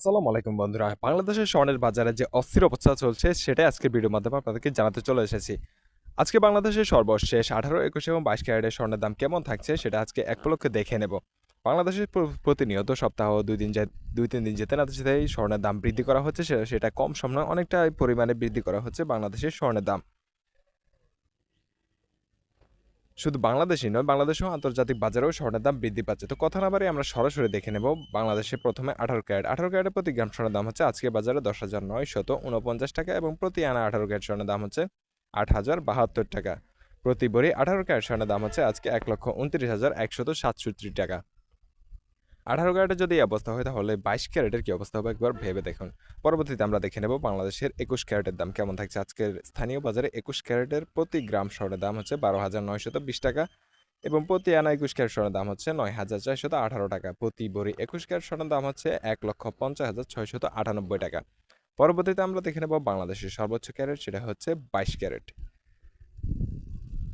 আসসালামু আলাইকুম বন্ধুরা। বাংলাদেশের স্বর্ণের বাজারে যে অস্থির অবস্থা চলছে, সেটাই আজকের ভিডিওর মাধ্যমে আপনাদেরকে জানাতে চলে এসেছি। আজকে বাংলাদেশের সর্বশেষ আঠারো, একুশ এবং বাইশ ক্যারেটের স্বর্ণের দাম কেমন থাকছে, সেটা আজকে এক পলক্ষে দেখে নেব। বাংলাদেশের প্রতিনিয়ত সপ্তাহ দুই দিন দুই, তিন দিন যেতে না যেতেই স্বর্ণের দাম বৃদ্ধি করা হচ্ছে সেটা কম সম নয় অনেকটা পরিমাণে বৃদ্ধি করা হচ্ছে বাংলাদেশের স্বর্ণের দাম। শুধু বাংলাদেশই নয় বাংলাদেশেও আন্তর্জাতিক বাজারেও স্বর্ণের দাম বৃদ্ধি পাচ্ছে। তো কথা না আমরা সরাসরি দেখে নেব বাংলাদেশে প্রথমে আঠারো ক্যারেট। আঠারো ক্যারেটের প্রতি গ্রাম স্বর্ণের দাম হচ্ছে আজকে বাজারে দশ হাজার নয়শত উনপঞ্চাশ টাকা এবং প্রতি আনা আঠারো ক্যারেট স্বর্ণের দাম হচ্ছে আট হাজার বাহাত্তর টাকা। প্রতি বড়ি আঠারো ক্যারেট স্বর্ণের দাম হচ্ছে আজকে এক লক্ষ উনত্রিশ হাজার একশত সাতষট্টি টাকা। আঠারো ক্যারেটের যদি এই অবস্থা হয়, তাহলে বাইশ ক্যারেটের কি অবস্থা হবে? একবার ভেবে দেখুন। পরবর্তীতে আমরা দেখে নেব বাংলাদেশের একুশ ক্যারেটের দাম কেমন থাকছে। আজকের স্থানীয় বাজারে একুশ ক্যারেটের প্রতি গ্রাম স্বর্ণের দাম হচ্ছে বারো হাজার নয়শত বিশ টাকা এবং প্রতি আনা একুশ ক্যারেট স্বর্ণের দাম হচ্ছে নয় হাজার চারশত আঠারো টাকা। প্রতি বড়ি একুশ ক্যারেট স্বর্ণের দাম হচ্ছে এক লক্ষ পঞ্চাশ হাজার ছয়শত আটানব্বই টাকা। পরবর্তীতে আমরা দেখে নেব বাংলাদেশের সর্বোচ্চ ক্যারেট, সেটা হচ্ছে বাইশ ক্যারেট।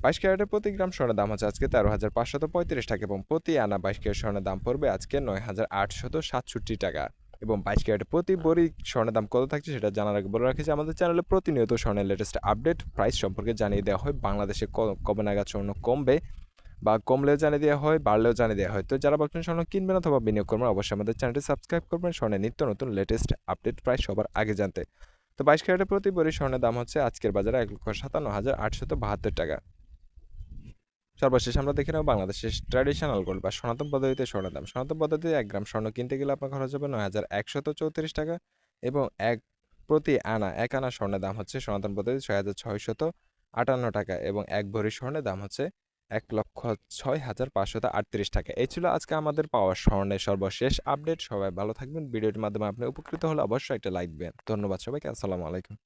বাইশ ক্যারেটের প্রতি গ্রাম স্বর্ণের দাম হচ্ছে আজকে তেরো হাজার পাঁচশত পঁয়ত্রিশ টাকা এবং প্রতি আনা বাইশ ক্যারেট স্বর্ণের দাম পড়বে আজকে নয় হাজার আটশত সাতষট্টি টাকা। এবং বাইশ ক্যারেটের প্রতি বড়ি স্বর্ণের দাম কত থাকছে সেটা জানার আগে বলে রাখি যে আমাদের চ্যানেলে প্রতিনিয়ত স্বর্ণের লেটেস্ট আপডেট প্রাইস সম্পর্কে জানিয়ে দেওয়া হয়। বাংলাদেশে কবে নাগাদ স্বর্ণ কমবে বা কমলেও জানিয়ে দেওয়া হয়, বাড়লেও জানিয়ে দেওয়া হয়। তো যারা ভাবছেন স্বর্ণ কিনবেন অথবা বিনিয়োগ করবেন, অবশ্যই আমাদের চ্যানেলটি সাবস্ক্রাইব করবেন। স্বর্ণের নিত্য নতুন লেটেস্ট আপডেট প্রায় সবার আগে জানতে। তো বাইশ ক্যারেটের প্রতি বড়ি স্বর্ণের দাম হচ্ছে আজকের বাজারে এক লক্ষ সাতান্ন হাজার আটশত বাহাত্তর টাকা। সর্বশেষ আমরা দেখে নেব বাংলাদেশের ট্র্যাডিশনাল গোল্ড বা সনাতন পদ্ধতিতে স্বর্ণের দাম। সনাতন পদ্ধতিতে এক গ্রাম স্বর্ণ কিনতে গেলে আপনার খরচ হবে নয় হাজার একশত চৌত্রিশ টাকা এবং এক প্রতি আনা, এক আনা স্বর্ণের দাম হচ্ছে সনাতন পদ্ধতি ছয় হাজার ছয়শত আটান্ন টাকা এবং এক ভরি স্বর্ণের দাম হচ্ছে এক লক্ষ ছয় হাজার পাঁচশত আটত্রিশ টাকা। এই ছিল আজকে আমাদের পাওয়া স্বর্ণের সর্বশেষ আপডেট। সবাই ভালো থাকবেন। ভিডিওটির মাধ্যমে আপনি উপকৃত হলে অবশ্যই একটা লাইক দেবেন। ধন্যবাদ সবাইকে। আসসালামু আলাইকুম।